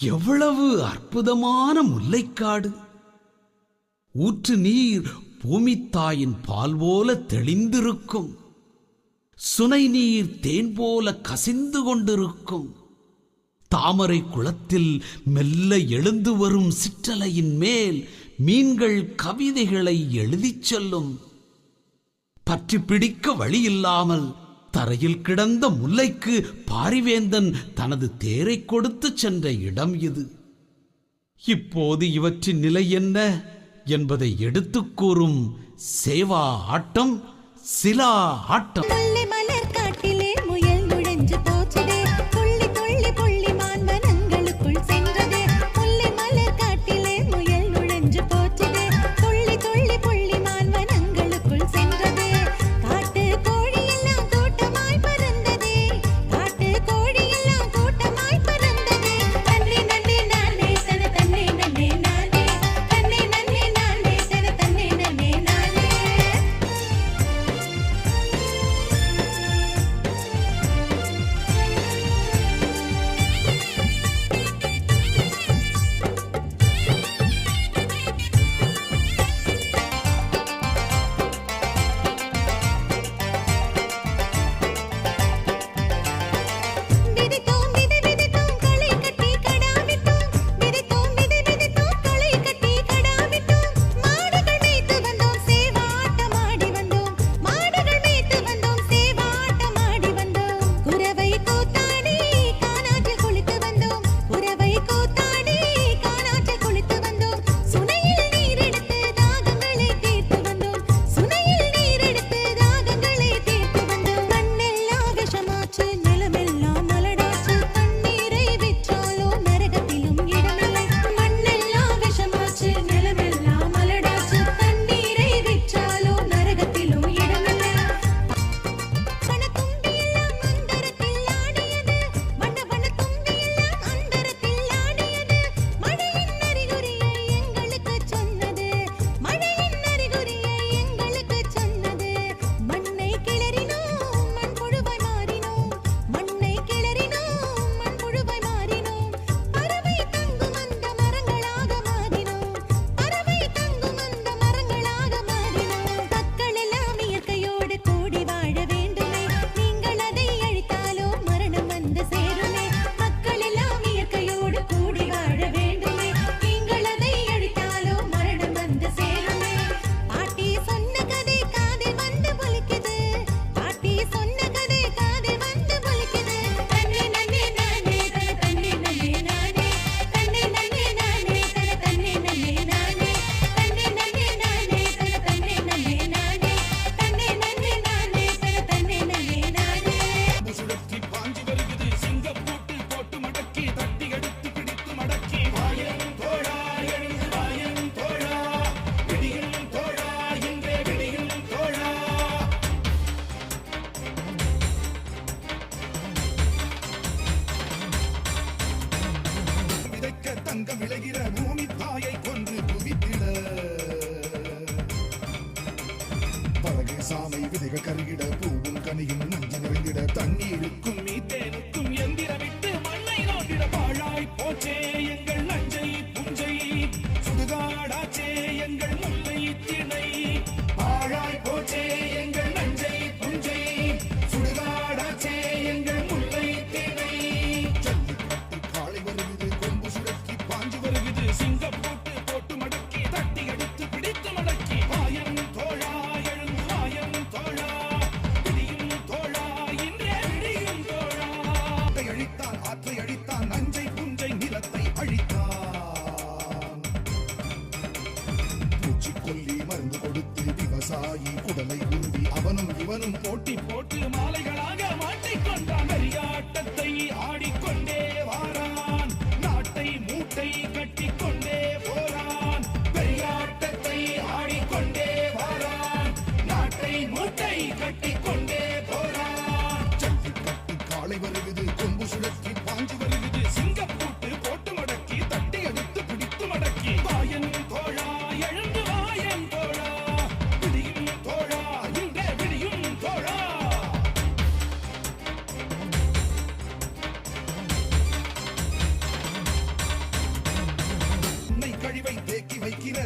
எவ்வளவு அற்புதமான முல்லைக்காடு. ஊற்று நீர் பூமித்தாயின் பால் போல தெளிந்திருக்கும். சுனை நீர் தேன் போல கசிந்து கொண்டிருக்கும். தாமரை குளத்தில் மெல்ல எழுந்து வரும் சிற்றலையின் மேல் மீன்கள் கவிதைகளை எழுதிச் செல்லும். பற்றி பிடிக்க வழியில்லாமல் தரையில் கிடந்த முல்லைக்கு பாரிவேந்தன் தனது தேரை கொடுத்து சென்ற இடம் இது. இப்போது இவற்றின் நிலை என்ன என்பதை எடுத்துக் கூறும் சேவா ஆட்டம் சிலா ஆட்டம். விளக்க தங்கம் விளைகிற பூமி தாயை கொன்று குவித்திட. பழகு சாமை விதைகள் கருகிட பூ ஓடி வருகிறது கொம்பு சுழற்றி பாஞ்சு வருகிறது சிங்கம் போட்டு போட்டு மடக்கி தட்டி அடித்து பிடித்து மடக்கி. தாயன் தோழா எழுந்து வாயன் தோழா. பிடியும் தோழா இந்த பிடியும் தோழா. கழிவை தேக்கி வைக்கிற